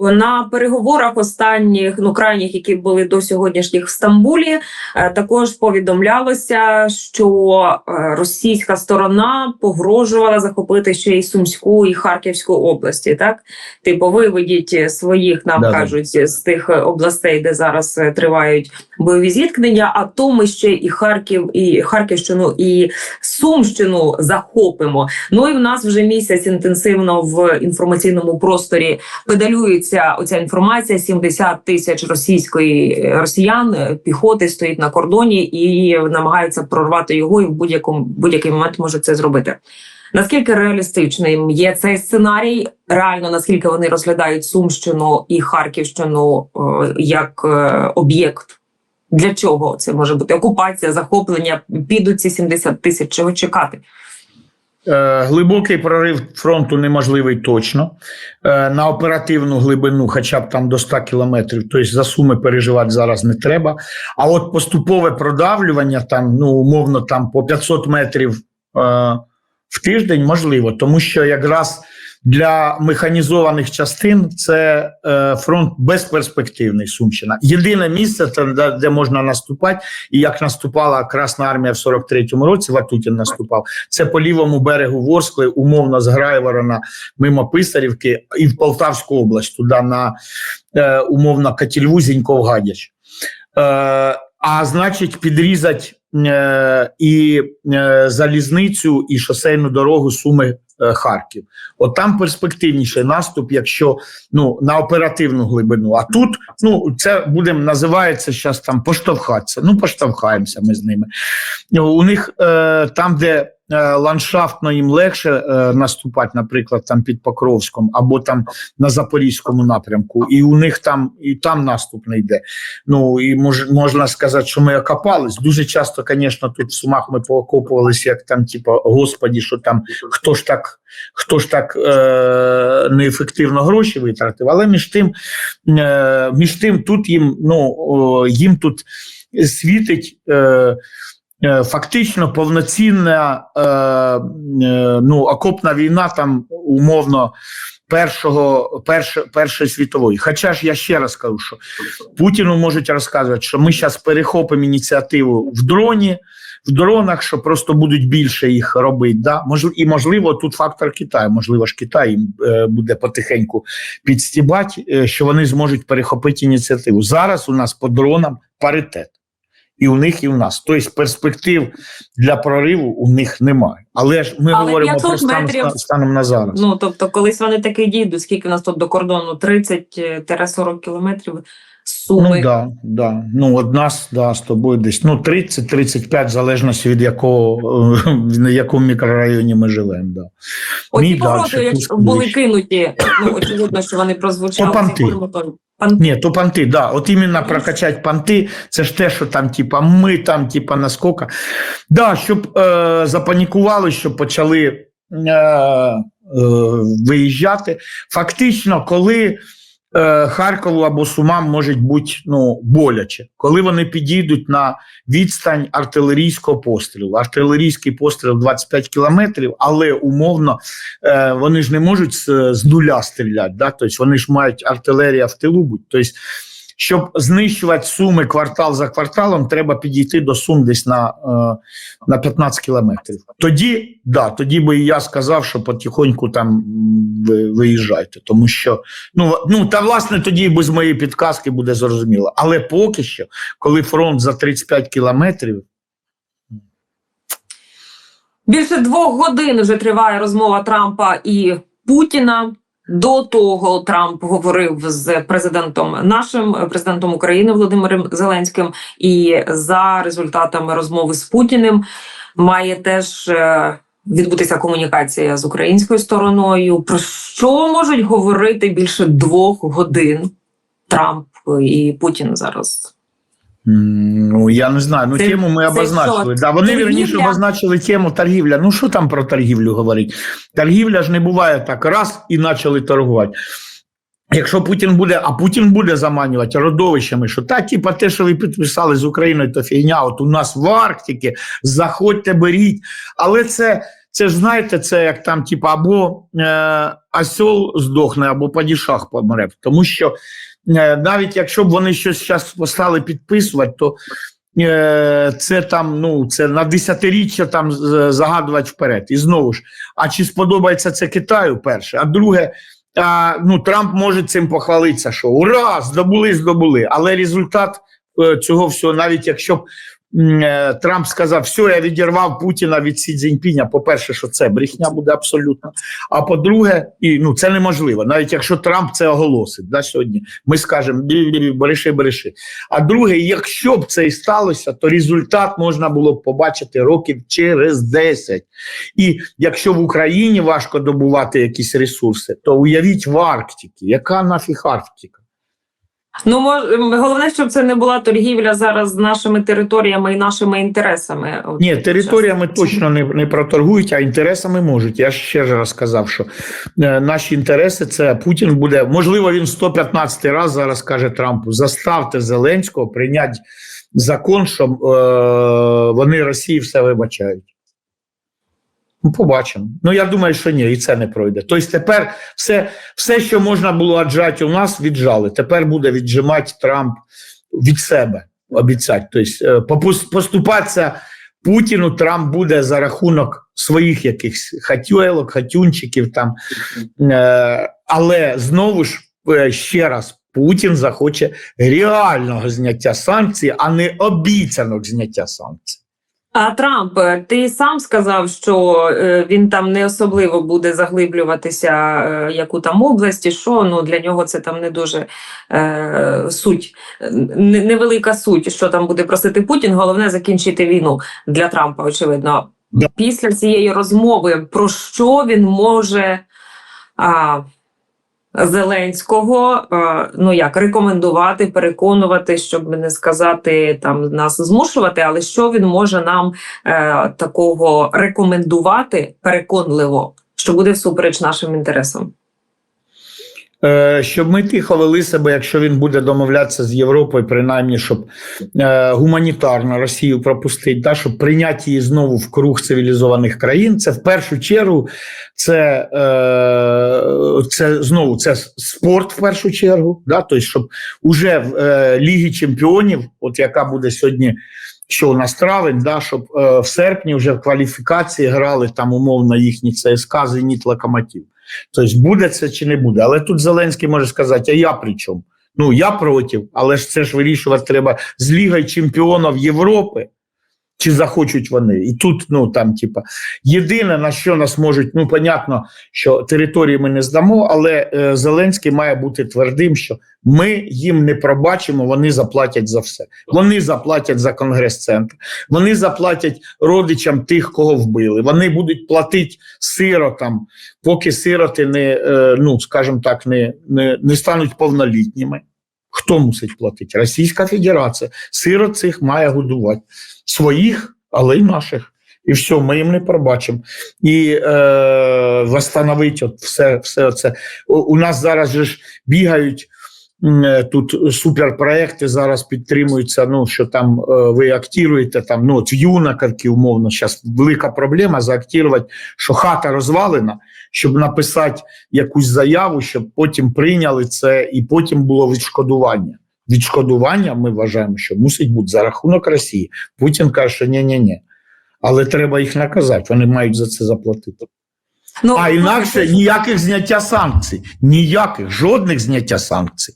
На переговорах останніх, ну крайніх, які були до сьогоднішніх в Стамбулі, е, також повідомлялося, що е, російська сторона погрожувала захопити ще й Сумську і Харківську області. Так, типу, виведіть своїх, нам Да-да. кажуть, з тих областей, де зараз е, тривають бойові зіткнення. А то ми ще і Харків, і Харківщину, і Сумщину захопимо. Ну і в нас вже місяць інтенсивно в інформаційному просторі педалюється оця інформація. 70 тисяч російської росіян е, піхоти стоїть на кордоні і намагаються прорвати його, і в будь-якому будь-який момент може це зробити. Наскільки реалістичним є цей сценарій? Реально наскільки вони розглядають Сумщину і Харківщину е, як е, об'єкт? Для чого це може бути окупація, захоплення? Підуть ці 70 тисяч. Чого чекати? Е, Глибокий прорив фронту неможливий точно. Е, На оперативну глибину, хоча б там до 100 кілометрів, тобто за суми переживати зараз не треба. А от поступове продавлювання, там, ну, умовно, там по 500 метрів е, в тиждень можливо, тому що якраз для механізованих частин це е, фронт безперспективний Сумщина. Єдине місце, де, де можна наступати, і як наступала Красна армія в 43-му році, Ватутін наступав, це по лівому берегу Ворскли, умовно з Грайворона мимо Писарівки і в Полтавську область, туди на е, умовно Катільву, Зіньков, Гадяч. Е, а значить, підрізати е, і е, залізницю, і шосейну дорогу Суми Харків. От там перспективніший наступ, якщо ну на оперативну глибину. А тут ну це будемо називається зараз там поштовхатися. Ну поштовхаємося ми з ними. У них е, там, де е, ландшафтно їм легше е, наступати, наприклад, там під Покровськом або там на Запорізькому напрямку, і у них там і там наступ не йде. Ну і мож, можна сказати, що ми окопались. Дуже часто, звісно, тут в Сумах ми поокопувалися, як там, типу, господі, що там хто ж так, хто ж так е, неефективно гроші витратив. Але між тим, е, між тим, тут їм ну о, їм тут світить. Е, е, Фактично повноцінна е, е, ну, окопна війна там умовно першого, перше, першої світової. Хоча ж я ще раз кажу, що Путіну можуть розказувати, що ми зараз перехопимо ініціативу в дроні, в дронах, що просто будуть більше їх робити. Да? І можливо, тут фактор Китаю. Можливо ж Китай е, буде потихеньку підстібати, е, що вони зможуть перехопити ініціативу. Зараз у нас по дронам паритет. І у них, і у нас. Тобто перспектив для прориву у них немає. Але ж ми Але говоримо 500 про стан, метрів- станом на зараз. Ну тобто, колись вони таки дійдуть, скільки у нас тут до кордону 30-40 кілометрів суми. Ну, да, да. Ну, от нас, да, з тобою десь ну, 30-35, в залежності від якого, в якому мікрорайоні ми живемо. Да. Оці дальше, якщо були кинуті, ну очевидно, що вони прозвучали. Понти. Ці форми, пан- Ні, то понти, да. От іменно прокачати понти, це ж те, що там, типа, ми там, типа, наскока. Да, щоб е, запанікували, щоб почали е, е, виїжджати. Фактично, коли Харкову або Сумам може бути ну, боляче, коли вони підійдуть на відстань артилерійського пострілу. Артилерійський постріл 25 кілометрів, але умовно е, вони ж не можуть з, нуля стріляти. Да? Тобто вони ж мають артилерія в тилу бути. Тобто, щоб знищувати суми квартал за кварталом, треба підійти до сум десь на, е, на 15 кілометрів. Тоді, да, тоді би і я сказав, що потихоньку там ви, виїжджайте, тому що ну, ну та власне тоді без моєї підказки буде зрозуміло. Але поки що, коли фронт за 35 кілометрів, Більше двох годин вже триває розмова Трампа і Путіна. До того Трамп говорив з президентом нашим президентом України Володимиром Зеленським, і за результатами розмови з Путіним має теж е, відбутися комунікація з українською стороною. Про що можуть говорити більше двох годин Трамп і Путін зараз? Ну я не знаю, ну Це- тему ми обозначили. Да, вони Торгівля? вірніше обозначили тему торгівля. Ну що там про торгівлю говорить? Торгівля ж не буває так раз і почали торгувати. Якщо Путін буде, а Путін буде заманювати родовищами, що та, типа, те, що ви підписали з Україною, то фігня. От у нас в Арктиці, заходьте, беріть. Але це, це ж знаєте, це як там, типу, або е, осьол здохне, або падішах помре. Тому що навіть якщо б вони щось зараз стали підписувати, то е, це там, ну, це на десятиріччя там загадувати вперед. І знову ж, а чи сподобається це Китаю перше? А друге, а, ну, Трамп може цим похвалитися, що ура, здобули, здобули. Але результат е, цього всього, навіть якщо б е, Трамп сказав, все, я відірвав Путіна від Сі Цзіньпіня, по-перше, що це брехня буде абсолютно. А по-друге, і ну це неможливо, навіть якщо Трамп це оголосить да, сьогодні, ми скажемо «Бі-бі-бі, береши, береши. А друге, якщо б це і сталося, то результат можна було б побачити років через 10. І якщо в Україні важко добувати якісь ресурси, то уявіть в Арктиці, яка нафіг Арктика? Ну мож, головне, щоб це не була торгівля зараз з нашими територіями і нашими інтересами. Ні, територіями точно не, не проторгують, а інтересами можуть. Я ще раз сказав, що е, наші інтереси це Путін буде. Можливо, він 115 раз зараз каже Трампу: заставте Зеленського прийняти закон, що е, вони Росії все вибачають. Ну, побачимо. Ну я думаю, що ні, і це не пройде. Тобто тепер все, все, що можна було аджати у нас, віджали. Тепер буде віджимати Трамп від себе, обіцяти. Тобто е, поступатися Путіну Трамп буде за рахунок своїх якихось хатюелок, хатюнчиків там. Е, але знову ж е, ще раз. Путін захоче реального зняття санкцій, а не обіцянок зняття санкцій. А Трамп, е, ти сам сказав, що е, він там не особливо буде заглиблюватися, е, яку там область, і що ну для нього це там не дуже е, суть, невелика суть, що там буде просити Путін. Головне закінчити війну для Трампа, очевидно. Після цієї розмови про що він може а, Зеленського, е, ну як рекомендувати, переконувати, щоб не сказати там нас змушувати, але що він може нам е, такого рекомендувати переконливо, що буде всупереч нашим інтересам. Е, щоб ми тихо вели себе, якщо він буде домовлятися з Європою, принаймні, щоб е, гуманітарно Росію пропустити, да, щоб прийняти її знову в круг цивілізованих країн. Це в першу чергу, це, е, це знову це спорт в першу чергу. Да, тобто, щоб уже в е, Лігі Чемпіонів, от яка буде сьогодні. Що у нас травень, да, щоб е, в серпні вже в кваліфікації грали там умовно їхні ЦСКА, Зеніт, Локомотив. Тобто буде це чи не буде. Але тут Зеленський може сказати, а я при чому? Ну я проти, але ж це ж вирішувати треба з Лігою чемпіонів Європи. Чи захочуть вони? І тут, ну там, типа, єдине на що нас можуть, ну понятно, що території ми не здамо, але е, Зеленський має бути твердим, що ми їм не пробачимо, вони заплатять за все. Вони заплатять за конгрес-центр, вони заплатять родичам тих, кого вбили. Вони будуть платити сиротам, поки сироти не, е, ну скажімо так, не, не, не стануть повнолітніми. Хто мусить платити? Російська Федерація. Сирот цих має годувати своїх, але й наших. І все, ми їм не пробачимо. І е, восстановити от все, все це. У, у нас зараз ж бігають тут суперпроекти зараз підтримуються. Ну що там е, ви актуєте там, ну от в юнаковці, умовно, зараз велика проблема заактувати, що хата розвалена, щоб написати якусь заяву, щоб потім прийняли це, і потім було відшкодування. Відшкодування ми вважаємо, що мусить бути за рахунок Росії. Путін каже, що ні-ні-ні. Але треба їх наказати, вони мають за це заплатити. Ну А інакше ніяких зняття санкцій, ніяких, жодних зняття санкцій.